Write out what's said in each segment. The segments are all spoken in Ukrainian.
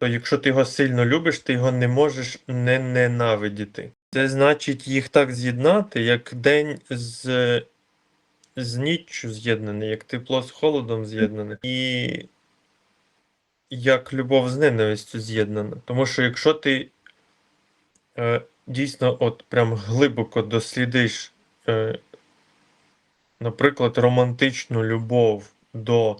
то якщо ти його сильно любиш, ти його не можеш не ненавидіти. Це значить їх так з'єднати, як день з, з ніччю з'єднаний, як тепло з холодом з'єднане, і як любов з ненавистю з'єднана. Тому що якщо ти е, дійсно от прям глибоко дослідиш, е, наприклад, романтичну любов до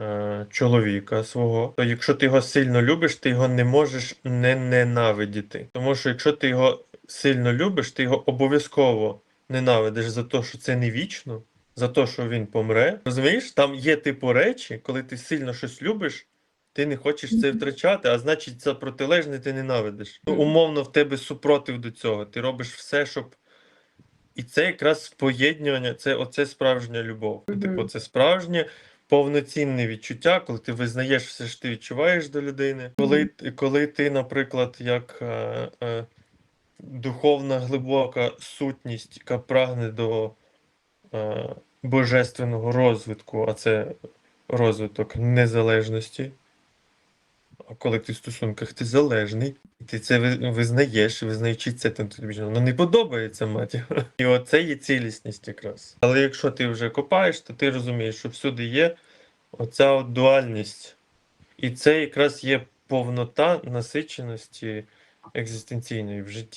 е, чоловіка свого, то якщо ти його сильно любиш, ти його не можеш не ненавидіти. Тому що якщо ти його сильно любиш, ти його обов'язково ненавидиш за те, що це не вічно, за те, що він помре. Розумієш, там є типу речі, коли ти сильно щось любиш. Ти не хочеш це втрачати, а значить, за протилежне ти ненавидиш. Ну, умовно, в тебе супротив до цього. Ти робиш все, щоб. І це якраз поєднування, це оце справжня любов. Типу, це справжнє повноцінне відчуття, коли ти визнаєш все, що ти відчуваєш до людини. Коли, коли ти, наприклад, як е, е, духовна глибока сутність, яка прагне до е, божественного розвитку, а це розвиток незалежності. А коли ти в стосунках ти залежний, і ти це визнаєш, визнаючи це, то тобі воно не подобається маті. І оце є цілісність якраз. Але якщо ти вже копаєш, то ти розумієш, що всюди є оця от дуальність. І це якраз є повнота насиченості екзистенційної в житті.